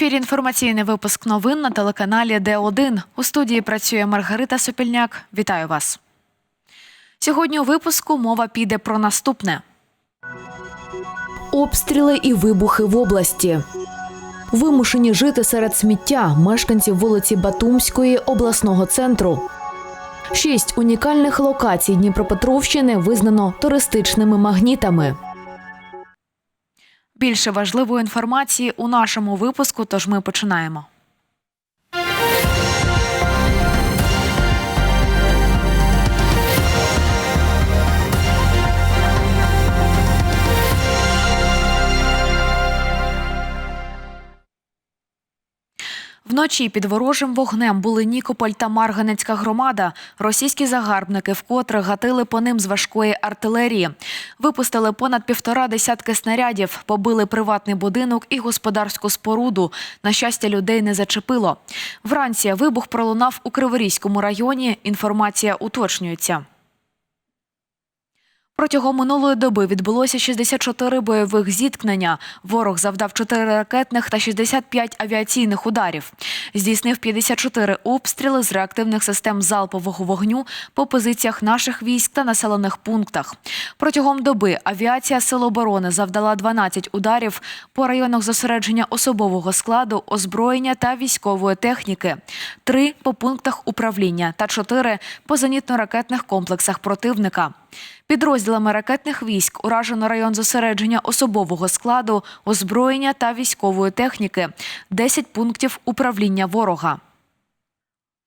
ефірі інформаційний випуск новин на телеканалі Д1. У студії працює Маргарита Сопільняк. Вітаю вас. Сьогодні у випуску мова піде про наступне. Обстріли і вибухи в області. Вимушені жити серед сміття мешканців вулиці Батумської обласного центру. Шість унікальних локацій Дніпропетровщини визнано туристичними магнітами. Більше важливої інформації у нашому випуску, тож ми починаємо. Вночі під ворожим вогнем були Нікополь та Марганецька громада. Російські загарбники вкотре гатили по ним з важкої артилерії. Випустили понад півтора десятки снарядів, побили приватний будинок і господарську споруду. На щастя, людей не зачепило. Вранці вибух пролунав у Криворізькому районі. Інформація уточнюється. Протягом минулої доби відбулося 64 бойових зіткнення. Ворог завдав 4 ракетних та 65 авіаційних ударів. Здійснив 54 обстріли з реактивних систем залпового вогню по позиціях наших військ та населених пунктах. Протягом доби авіація Сил оборони завдала 12 ударів по районах зосередження особового складу, озброєння та військової техніки, 3 по пунктах управління та 4 по зенітно-ракетних комплексах противника. Підрозділами ракетних військ уражено район зосередження особового складу, озброєння та військової техніки, 10 пунктів управління ворога.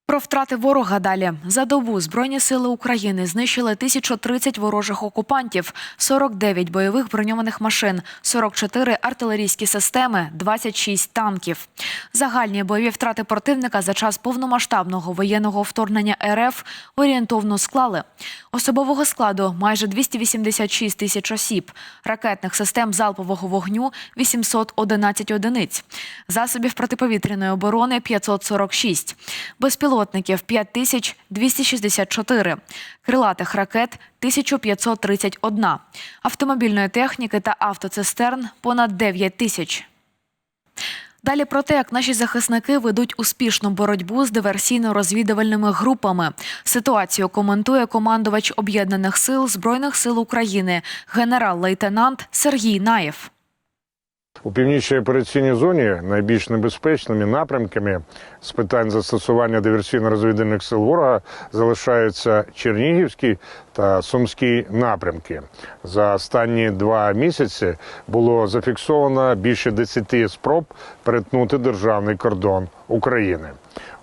Про втрати ворога далі. За добу Збройні сили України знищили 1030 ворожих окупантів, 49 бойових броньованих машин, 44 артилерійські системи, 26 танків. Загальні бойові втрати противника за час повномасштабного воєнного вторгнення РФ орієнтовно склали. Особового складу майже 286 тисяч осіб, ракетних систем залпового вогню 811 одиниць, засобів протиповітряної оборони 546, безпілотників 5264, крилатих ракет 1531, автомобільної техніки та автоцистерн понад 9 тисяч. Далі про те, як наші захисники ведуть успішну боротьбу з диверсійно-розвідувальними групами. Ситуацію коментує командувач об'єднаних сил збройних сил України, генерал-лейтенант Сергій Наєв. У північній операційній зоні найбільш небезпечними напрямками з питань застосування диверсійно-розвідувальних сил ворога залишаються Чернігівський та Сумський напрямки. За останні два місяці було зафіксовано більше 10 спроб перетнути державний кордон України.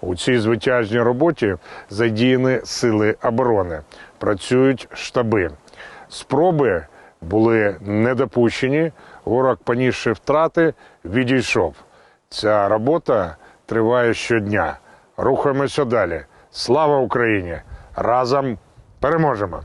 У цій звитяжній роботі задіяні сили оборони, працюють штаби. Спроби були недопущені. Ворог, понісши втрати, відійшов. Ця робота триває щодня. Рухаємося далі. Слава Україні! Разом переможемо!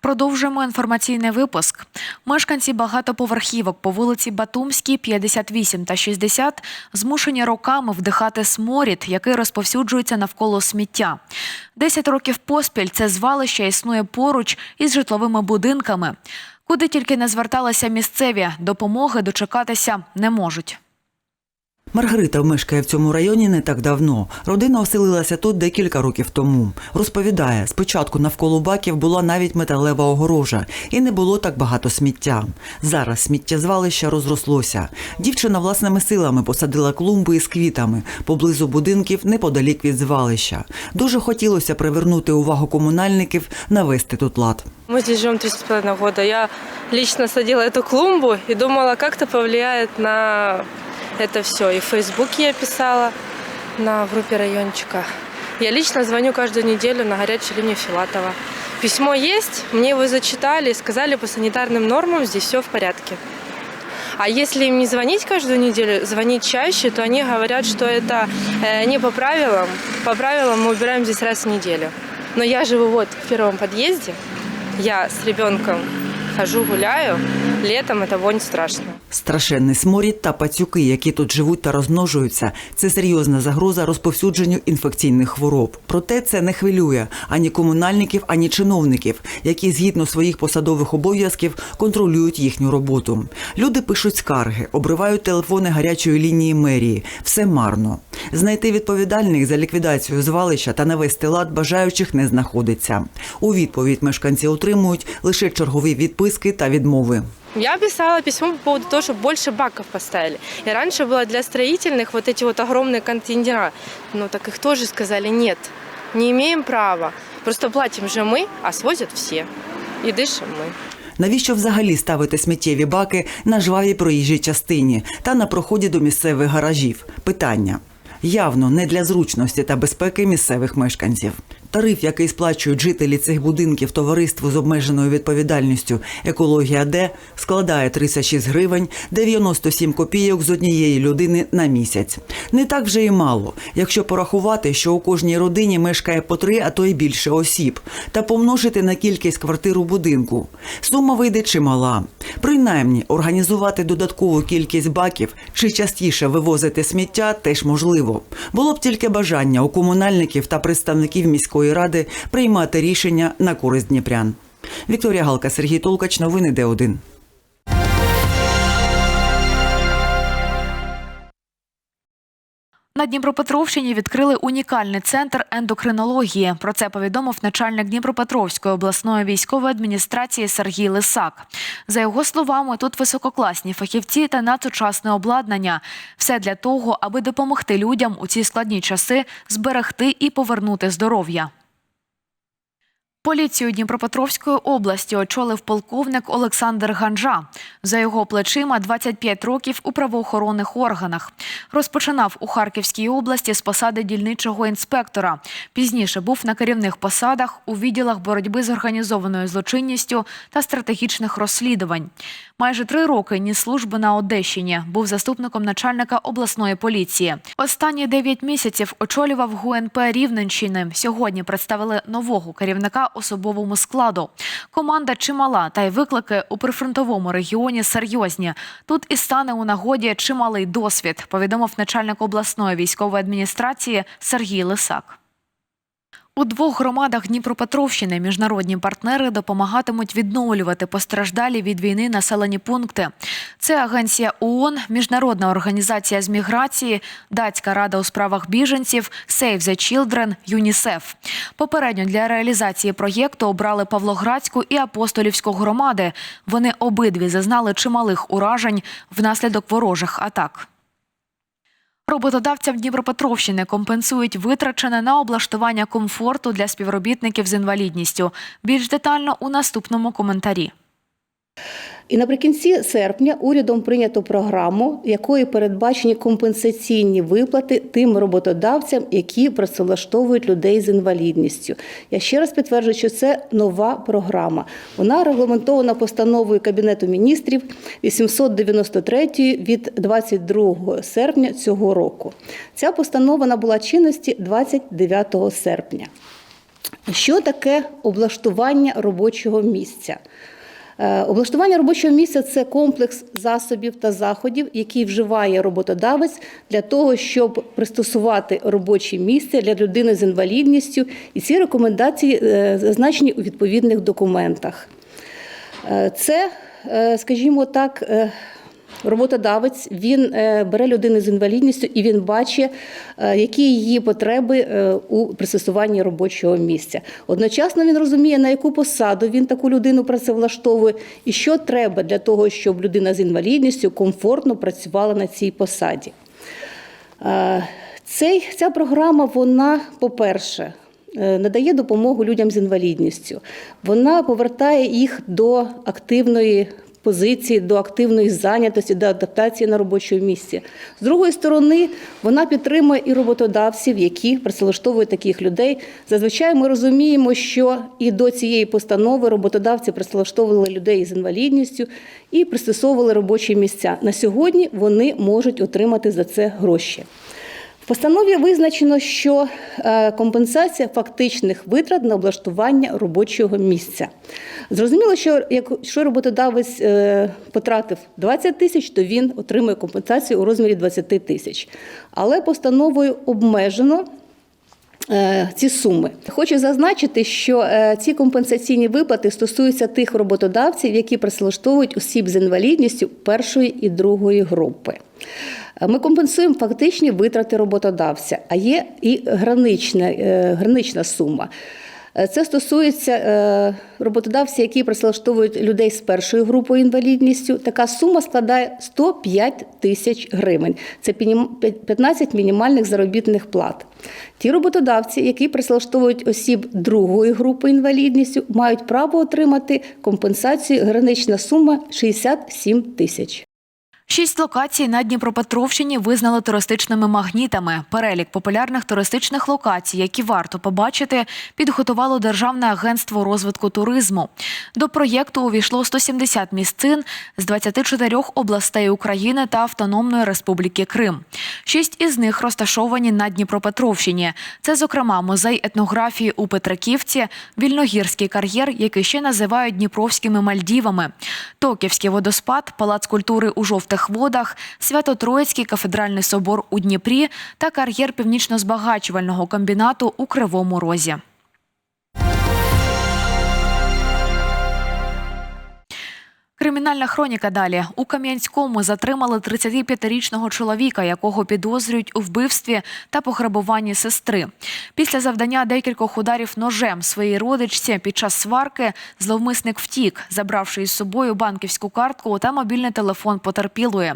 Продовжуємо інформаційний випуск. Мешканці багатоповерхівок по вулиці Батумській, 58 та 60 змушені роками вдихати сморід, який розповсюджується навколо сміття. Десять років поспіль це звалище існує поруч із житловими будинками. Куди тільки не зверталися місцеві, допомоги дочекатися не можуть. Маргарита мешкає в цьому районі не так давно. Родина оселилася тут декілька років тому. Розповідає, спочатку навколо баків була навіть металева огорожа, і не було так багато сміття. Зараз сміттєзвалище розрослося. Дівчина власними силами посадила клумби із квітами поблизу будинків неподалік від звалища. Дуже хотілося привернути увагу комунальників навести тут лад. Мы здесь живем три с половиной года. Я лично садила эту клумбу и думала, как это повлияет на это все. И в Фейсбуке я писала на группе райончика. Я лично звоню каждую неделю на горячую линию Филатова. Письмо есть, мне его зачитали и сказали, по санитарным нормам здесь все в порядке. А если им не звонить каждую неделю, звонить чаще, то они говорят, что это э, не по правилам. По правилам мы убираем здесь раз в неделю. Но я живу вот в первом подъезде, я с ребенком хожу, гуляю, летом это вонь страшно. Страшенний сморід та пацюки, які тут живуть та розмножуються, це серйозна загроза розповсюдженню інфекційних хвороб. Проте це не хвилює ані комунальників, ані чиновників, які згідно своїх посадових обов'язків контролюють їхню роботу. Люди пишуть скарги, обривають телефони гарячої лінії мерії. Все марно. Знайти відповідальних за ліквідацію звалища та навести лад бажаючих не знаходиться. У відповідь мешканці отримують лише чергові відписки та відмови. Я писала письмо по поводу того, чтобы больше баков поставили. И раньше было для строительных вот эти вот огромные контейнера. Ну так их тоже сказали нет, не имеем права. Просто платим же мы, а свозят все. И дышим мы. Навіщо взагалі ставити сміттєві баки на жвавій проїжджій частині та на проході до місцевих гаражів? Питання. Явно не для зручності та безпеки місцевих мешканців. Тариф, який сплачують жителі цих будинків товариству з обмеженою відповідальністю Екологія Д, складає 36 гривень 97 копійок з однієї людини на місяць. Не так вже і мало, якщо порахувати, що у кожній родині мешкає по три, а то й більше осіб, та помножити на кількість квартир у будинку. Сума вийде чимала. Принаймні, організувати додаткову кількість баків чи частіше вивозити сміття теж можливо. Було б тільки бажання у комунальників та представників міської ради приймати рішення на користь дніпрян. Вікторія Галка, Сергій Толкач, новини Д1. На Дніпропетровщині відкрили унікальний центр ендокринології. Про це повідомив начальник Дніпропетровської обласної військової адміністрації Сергій Лисак. За його словами, тут висококласні фахівці та надсучасне обладнання. Все для того, аби допомогти людям у ці складні часи зберегти і повернути здоров'я. Поліцію Дніпропетровської області очолив полковник Олександр Ганжа. За його плечима 25 років у правоохоронних органах. Розпочинав у Харківській області з посади дільничого інспектора. Пізніше був на керівних посадах у відділах боротьби з організованою злочинністю та стратегічних розслідувань. Майже три роки ніс служби на Одещині. Був заступником начальника обласної поліції. Останні дев'ять місяців очолював ГУНП Рівненщини. Сьогодні представили нового керівника особовому складу. Команда чимала, та й виклики у прифронтовому регіоні серйозні. Тут і стане у нагоді чималий досвід, повідомив начальник обласної військової адміністрації Сергій Лисак. У двох громадах Дніпропетровщини міжнародні партнери допомагатимуть відновлювати постраждалі від війни населені пункти. Це агенція ООН, Міжнародна організація з міграції, Датська рада у справах біженців, Save the Children, ЮНІСЕФ. Попередньо для реалізації проєкту обрали Павлоградську і Апостолівську громади. Вони обидві зазнали чималих уражень внаслідок ворожих атак. Роботодавцям Дніпропетровщини компенсують витрачене на облаштування комфорту для співробітників з інвалідністю. Більш детально у наступному коментарі. І наприкінці серпня урядом прийнято програму, якою передбачені компенсаційні виплати тим роботодавцям, які працевлаштовують людей з інвалідністю. Я ще раз підтверджую, що це нова програма. Вона регламентована постановою Кабінету міністрів 893 від 22 серпня цього року. Ця постанова набула чинності 29 серпня. Що таке облаштування робочого місця? Е, Облаштування робочого місця це комплекс засобів та заходів, які вживає роботодавець для того, щоб пристосувати робоче місце для людини з інвалідністю, і ці рекомендації е, зазначені у відповідних документах. Е, Це, скажімо так, роботодавець він е, бере людину з інвалідністю і він бачить, е, які її потреби е, у пристосуванні робочого місця. Одночасно він розуміє, на яку посаду він таку людину працевлаштовує, і що треба для того, щоб людина з інвалідністю комфортно працювала на цій посаді. Цей, ця програма, вона, по-перше, надає допомогу людям з інвалідністю. Вона повертає їх до активної позиції, до активної зайнятості, до адаптації на робочому місці. З другої сторони, вона підтримує і роботодавців, які працевлаштовують таких людей. Зазвичай ми розуміємо, що і до цієї постанови роботодавці працевлаштовували людей з інвалідністю і пристосовували робочі місця. На сьогодні вони можуть отримати за це гроші. Постанові визначено, що е, компенсація фактичних витрат на облаштування робочого місця. Зрозуміло, що якщо роботодавець е, потратив 20 тисяч, то він отримує компенсацію у розмірі 20 тисяч. Але постановою обмежено е, ці суми. Хочу зазначити, що ці компенсаційні виплати стосуються тих роботодавців, які працевлаштовують осіб з інвалідністю першої і другої групи. Ми компенсуємо фактичні витрати роботодавця, а є і гранична, е, гранична сума. Е, Це стосується е, роботодавців, які працевлаштовують людей з першою групою інвалідністю. Така сума складає 105 тисяч гривень. Це пінім- 15 мінімальних заробітних плат. Ті роботодавці, які працевлаштовують осіб другої групи інвалідністю, мають право отримати компенсацію. Гранична сума 67 тисяч. Шість локацій на Дніпропетровщині визнали туристичними магнітами. Перелік популярних туристичних локацій, які варто побачити, підготувало Державне агентство розвитку туризму. До проєкту увійшло 170 місцин з 24 областей України та Автономної Республіки Крим. Шість із них розташовані на Дніпропетровщині. Це, зокрема, музей етнографії у Петриківці, Вільногірський кар'єр, який ще називають Дніпровськими Мальдівами, Токівський водоспад, Палац культури у жовтих водах, Свято-Троїцький кафедральний собор у Дніпрі та кар'єр північно-збагачувального комбінату у Кривому Розі. Кримінальна хроніка далі. У Кам'янському затримали 35-річного чоловіка, якого підозрюють у вбивстві та пограбуванні сестри. Після завдання декількох ударів ножем своїй родичці під час сварки зловмисник втік, забравши із собою банківську картку та мобільний телефон потерпілої.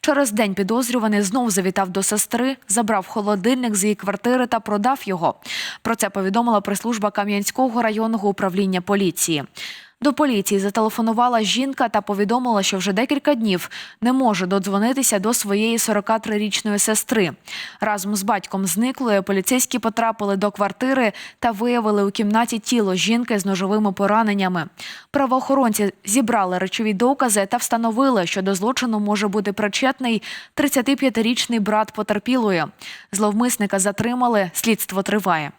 Через день підозрюваний знов завітав до сестри, забрав холодильник з її квартири та продав його. Про це повідомила прес-служба Кам'янського районного управління поліції. До поліції зателефонувала жінка та повідомила, що вже декілька днів не може додзвонитися до своєї 43-річної сестри. Разом з батьком зниклої поліцейські потрапили до квартири та виявили у кімнаті тіло жінки з ножовими пораненнями. Правоохоронці зібрали речові докази та встановили, що до злочину може бути причетний 35-річний брат потерпілої. Зловмисника затримали, слідство триває.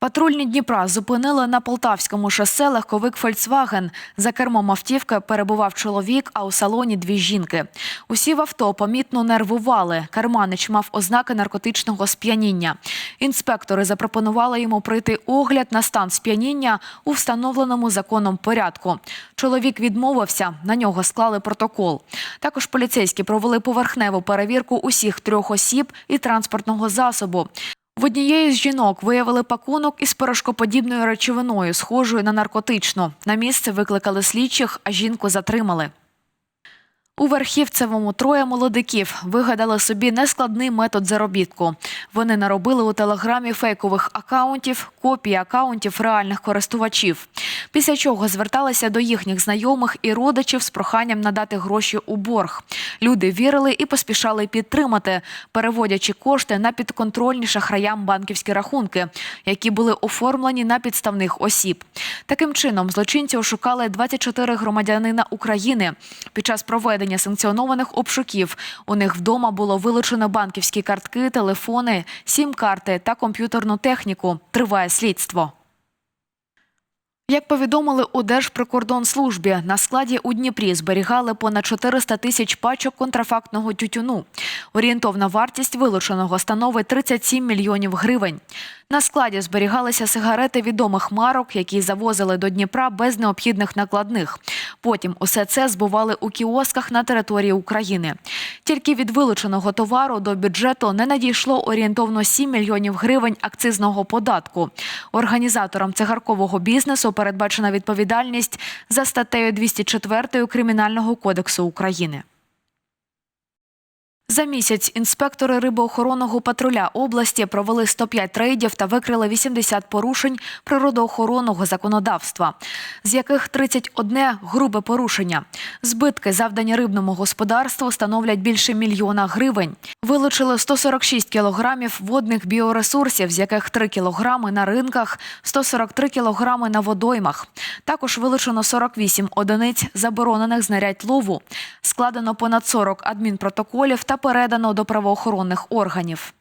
Патрульні Дніпра зупинили на Полтавському шосе легковик «Фольксваген». За кермом автівки перебував чоловік, а у салоні дві жінки. Усі в авто помітно нервували. Керманич мав ознаки наркотичного сп'яніння. Інспектори запропонували йому пройти огляд на стан сп'яніння у встановленому законом порядку. Чоловік відмовився, на нього склали протокол. Також поліцейські провели поверхневу перевірку усіх трьох осіб і транспортного засобу. В однієї з жінок виявили пакунок із порошкоподібною речовиною, схожою на наркотичну. На місце викликали слідчих, а жінку затримали. У Верхівцевому троє молодиків вигадали собі нескладний метод заробітку. Вони наробили у телеграмі фейкових акаунтів, копії акаунтів реальних користувачів. Після чого зверталися до їхніх знайомих і родичів з проханням надати гроші у борг. Люди вірили і поспішали підтримати, переводячи кошти на підконтрольні шахраям банківські рахунки, які були оформлені на підставних осіб. Таким чином, злочинці ошукали 24 громадянина України. Під час проведення санкціонованих обшуків у них вдома було вилучено банківські картки, телефони, сім-карти та комп'ютерну техніку. Триває слідство. Як повідомили у Держприкордонслужбі, на складі у Дніпрі зберігали понад 400 тисяч пачок контрафактного тютюну. Орієнтовна вартість вилученого становить 37 мільйонів гривень. На складі зберігалися сигарети відомих марок, які завозили до Дніпра без необхідних накладних. Потім усе це збували у кіосках на території України. Тільки від вилученого товару до бюджету не надійшло орієнтовно 7 мільйонів гривень акцизного податку. Організаторам цигаркового бізнесу передбачена відповідальність за статтею 204 Кримінального кодексу України. За місяць інспектори рибоохоронного патруля області провели 105 рейдів та викрили 80 порушень природоохоронного законодавства, з яких 31 – грубе порушення. Збитки, завдані рибному господарству, становлять більше мільйона гривень. Вилучили 146 кілограмів водних біоресурсів, з яких 3 кілограми на ринках, 143 кілограми на водоймах. Також вилучено 48 одиниць заборонених знарядь лову. Складено понад 40 адмінпротоколів та передано до правоохоронних органів.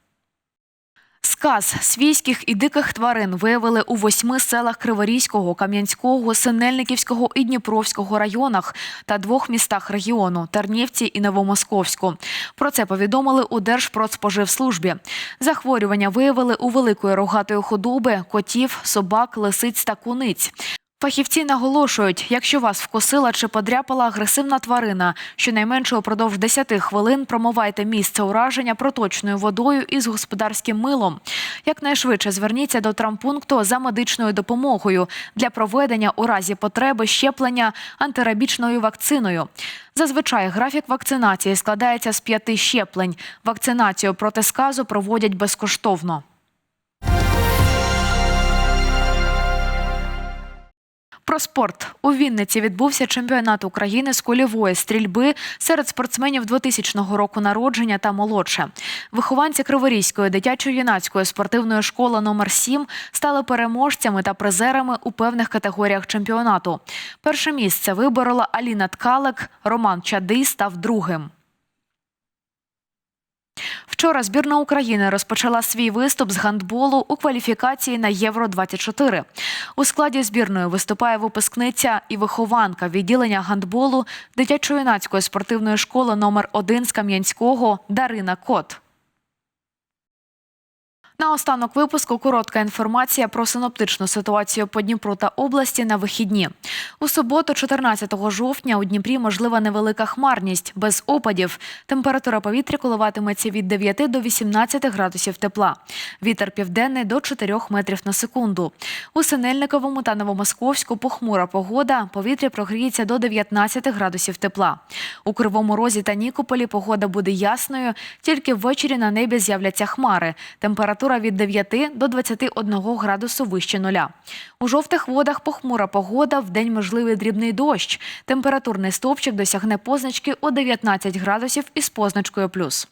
Сказ свійських і диких тварин виявили у восьми селах Криворізького, Кам'янського, Синельниківського і Дніпровського районах та двох містах регіону Тернівці і Новомосковську. Про це повідомили у Держпродспоживслужбі. Захворювання виявили у великої рогатої худоби, котів, собак, лисиць та куниць. Фахівці наголошують, якщо вас вкусила чи подряпала агресивна тварина, щонайменше упродовж 10 хвилин промивайте місце ураження проточною водою із господарським милом. Якнайшвидше зверніться до травмпункту за медичною допомогою для проведення у разі потреби щеплення антирабічною вакциною. Зазвичай графік вакцинації складається з п'яти щеплень. Вакцинацію проти сказу проводять безкоштовно. Про спорт у Вінниці відбувся чемпіонат України з кульової стрільби серед спортсменів 2000 року народження та молодше. Вихованці Криворізької дитячо-юнацької спортивної школи номер 7 стали переможцями та призерами у певних категоріях чемпіонату. Перше місце виборола Аліна Ткалик, Роман Чадий став другим. Вчора збірна України розпочала свій виступ з гандболу у кваліфікації на Євро 24 У складі збірної виступає випускниця і вихованка відділення гандболу дитячо-юнацької спортивної школи номер 1 з Кам'янського Дарина Кот. На останок випуску коротка інформація про синоптичну ситуацію по Дніпру та області на вихідні. У суботу, 14 жовтня, у Дніпрі можлива невелика хмарність без опадів. Температура повітря коливатиметься від 9 до 18 градусів тепла. Вітер південний до 4 метрів на секунду. У Синельниковому та Новомосковську похмура погода. Повітря прогріється до 19 градусів тепла. У Кривому Розі та Нікополі погода буде ясною. Тільки ввечері на небі з'являться хмари. Температура від 9 до 21 градусу вище нуля. У жовтих водах похмура погода, вдень можливий дрібний дощ. Температурний стовпчик досягне позначки у 19 градусів із позначкою плюс.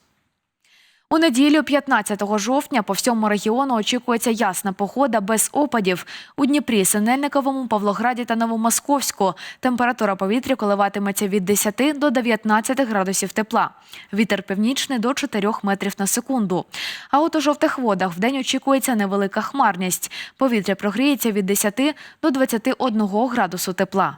У неділю, 15 жовтня, по всьому регіону очікується ясна погода без опадів. У Дніпрі, Синельниковому, Павлограді та Новомосковську температура повітря коливатиметься від 10 до 19 градусів тепла. Вітер північний до 4 метрів на секунду. А от у жовтих водах вдень очікується невелика хмарність. Повітря прогріється від 10 до 21 градусу тепла.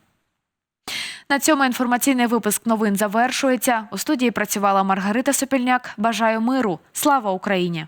На цьому інформаційний випуск новин завершується. У студії працювала Маргарита Сопільняк. Бажаю миру. Слава Україні!